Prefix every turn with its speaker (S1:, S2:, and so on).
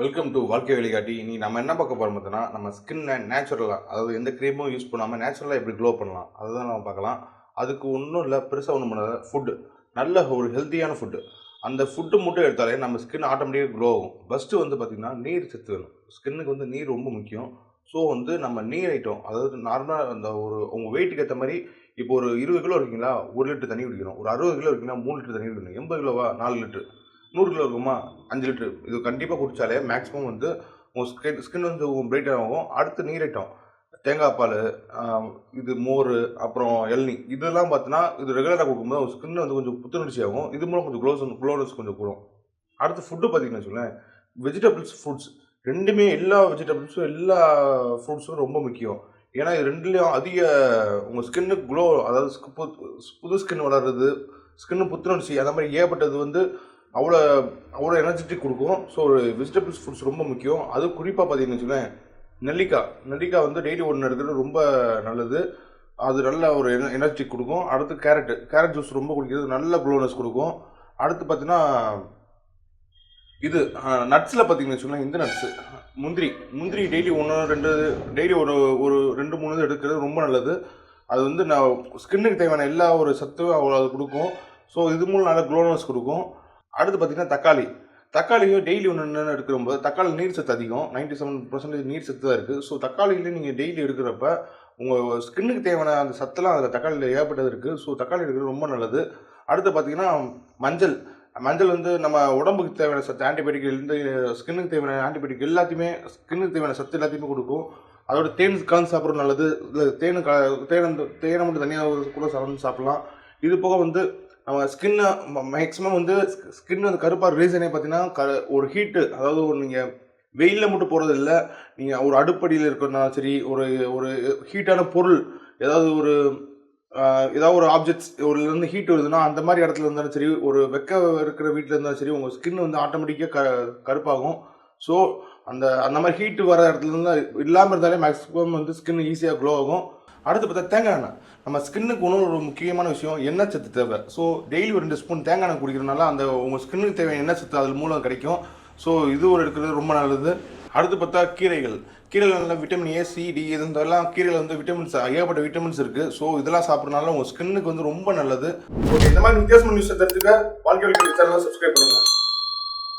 S1: Welcome to வாழ்க்கை வழிகாட்டி நீ நம்ம என்ன பார்க்க போகிறோம் பார்த்தோன்னா நம்ம ஸ்கின்னை நேச்சுரலாக அதாவது எந்த க்ரீமும் யூஸ் பண்ணாமல் நேச்சுரலாக எப்படி க்ளோ பண்ணலாம் அதுதான் நம்ம பார்க்கலாம். அதுக்கு ஒன்றும் இல்லை பெருசாக ஒன்றும் பண்ணாத ஃபுட்டு நல்ல ஒரு ஹெல்த்தியான ஃபுட்டு அந்த ஃபுட்டு மட்டும் எடுத்தாலே நம்ம ஸ்கின் ஆட்டோமேட்டிக்காக க்ளோ ஆகும். ஃபஸ்ட்டு வந்து பார்த்திங்கன்னா நீர் சத்து வேணும். ஸ்கின்னுக்கு வந்து நீர் ரொம்ப முக்கியம். ஸோ வந்து நம்ம நீர் ஐட்டம் அதாவது நார்மலாக அந்த ஒரு உங்கள் வெயிட்டுக்கு ஏற்ற மாதிரி இப்போ ஒரு இருபது கிலோ இருக்கீங்களா ஒரு லிட்டர் தண்ணி குடிக்கணும். ஒரு அறுபது கிலோ இருக்கீங்கன்னா மூணு லிட்டர் தண்ணி குடிக்கணும். எண்பது கிலோவா நாலு லிட்டர்? நூறு கிலோ இருக்குமா? அஞ்சு லிட்டர். இது கண்டிப்பாக குடித்தாலே மேக்ஸிமம் வந்து உங்கள் ஸ்கின் ஸ்கின் வந்து பிரைட் ஆகும். அடுத்து நீர் ஐட்டம் தேங்காய் பால் இது மோர் அப்புறம் இளநீ இதெல்லாம் பார்த்தீங்கன்னா இது ரெகுலராக கொடுக்கும்போது ஸ்கின் வந்து கொஞ்சம் புத்துணர்ச்சி ஆகும். இது மூலம் கொஞ்சம் க்ளோஸ் க்ளோனஸ் கொஞ்சம் கூடும். அடுத்து ஃபுட்டு பார்த்தீங்கன்னு வச்சுக்கோங்களேன். வெஜிடபிள்ஸ் ஃப்ரூட்ஸ் ரெண்டுமே எல்லா வெஜிடபிள்ஸும் எல்லா ஃப்ரூட்ஸும் ரொம்ப முக்கியம். ஏன்னா இது ரெண்டுலேயும் அதிக உங்கள் ஸ்கின்னு க்ளோ அதாவது புது- புது ஸ்கின் வளர்றது ஸ்கின்னு புத்துணர்ச்சி அந்த மாதிரி ஏகப்பட்டது வந்து அவ்வளோ அவ்வளோ எனர்ஜெட்டிக் கொடுக்கும். ஸோ ஒரு வெஜிடபிள்ஸ் ஃபுட்ஸ் ரொம்ப முக்கியம். அது குறிப்பாக பார்த்தீங்கன்னு வச்சுக்கோங்களேன் நெல்லிக்காய். நெல்லிக்காய் வந்து டெய்லி ஒன்று எடுக்கிறது ரொம்ப நல்லது. அது நல்ல ஒரு என எனர்ஜிக் கொடுக்கும். அடுத்து கேரட்டு கேரட் ஜூஸ் ரொம்ப குடிக்கிறது நல்ல க்ளோனஸ் கொடுக்கும். அடுத்து பார்த்தீங்கன்னா இது நட்ஸில் பார்த்தீங்கன்னு வச்சுக்கோங்களேன் இந்த நட்ஸு முந்திரி. முந்திரி டெய்லி ஒன்று ரெண்டு டெய்லி ஒரு ஒரு ரெண்டு மூணு இது எடுக்கிறது ரொம்ப நல்லது. அது வந்து நான் ஸ்கின்னுக்கு தேவையான எல்லா ஒரு சத்தும் அவ்வளோ அது கொடுக்கும். ஸோ இது மூலம் நல்ல க்ளோனஸ் கொடுக்கும். அடுத்து பார்த்தீங்கன்னா தக்காளி. தக்காளியும் டெய்லி ஒன்று ஒன்று எடுக்கிறப்போ தக்காளி நீர் சத்து அதிகம். 97% செவன் பர்சன்டேஜ் நீர் சத்து தான் இருக்குது ஸோ தக்காளியில் நீங்கள் டெய்லி எடுக்கிறப்ப உங்கள் ஸ்கின்னுக்கு தேவையான அந்த சத்தெல்லாம் அதில் தக்காளியில் ஏற்பட்டது இருக்குது ஸோ தக்காளி எடுக்கிறது ரொம்ப நல்லது. அடுத்து பார்த்தீங்கன்னா மஞ்சள். மஞ்சள் வந்து நம்ம உடம்புக்கு தேவையான சத்து ஆன்டிபயோட்டிக்லேருந்து ஸ்கின்னுக்கு தேவையான ஆன்டிபயோட்டிக் எல்லாத்தையுமே ஸ்கின்னுக்கு தேவையான சத்து எல்லாத்தையுமே கொடுக்கும். அதோட தேன் கலந்து சாப்பிட்றது நல்லது. இல்லை தேனு க தேனை வந்து தேனை மட்டும் தனியாக கூட கலந்து சாப்பிட்லாம். இது போக வந்து நம்ம ஸ்கின்னை மேக்ஸிமம் வந்து ஸ்கின் வந்து கருப்பாக ரீசனே பார்த்தீங்கன்னா க ஒரு ஹீட்டு அதாவது ஒரு நீங்கள் வெயிலில் மட்டும் போகிறது இல்லை நீங்கள் ஒரு அடுப்படியில் இருக்கிறதுனாலும் சரி ஒரு ஒரு ஹீட்டான பொருள் ஏதாவது ஒரு ஏதாவது ஒரு ஆப்ஜெக்ட்ஸ் ஒரு இருந்து ஹீட் வருதுன்னா அந்த மாதிரி இடத்துல இருந்தாலும் சரி ஒரு வெக்க இருக்கிற வீட்டில் இருந்தாலும் சரி உங்கள் ஸ்கின் வந்து ஆட்டோமேட்டிக்காக க கருப்பாகும். ஸோ அந்த அந்த மாதிரி ஹீட்டு வர இடத்துல இருந்தால் இல்லாமல் இருந்தாலே மேக்ஸிமம் வந்து ஸ்கின் ஈஸியாக க்ளோ ஆகும். அடுத்து பார்த்தா தேங்காய் எண்ணெய். நம்ம ஸ்கின்னுக்கு ஒன்று ஒரு முக்கியமான விஷயம் எண்ணெய் சத்து தேவை. ஸோ டெய்லி ஒரு ரெண்டு ஸ்பூன் தேங்காய் எண்ணெய் குடிக்கிறதுனால அந்த உங்கள் ஸ்கின்னுக்கு தேவையான எண்ணெய் சத்து அது மூலம் கிடைக்கும். ஸோ இது ஒரு எடுக்கிறது ரொம்ப நல்லது. அடுத்து பார்த்தா கீரைகள். கீரைகளில் விட்டமின் ஏ சி டி இது இதெல்லாம் கீரையில் வந்து விட்டமின்ஸ் ஏகப்பட்ட விட்டமின்ஸ் இருக்குது ஸோ இதெல்லாம் சாப்பிட்றதுனால உங்கள் ஸ்கின்னுக்கு வந்து ரொம்ப நல்லது. ஓகே இந்த மாதிரி வித்தியாசமான நியூஸ் தெரிஞ்சுக்க வாழ்க்கை சேனலை சப்ஸ்கிரைப் பண்ணுங்கள்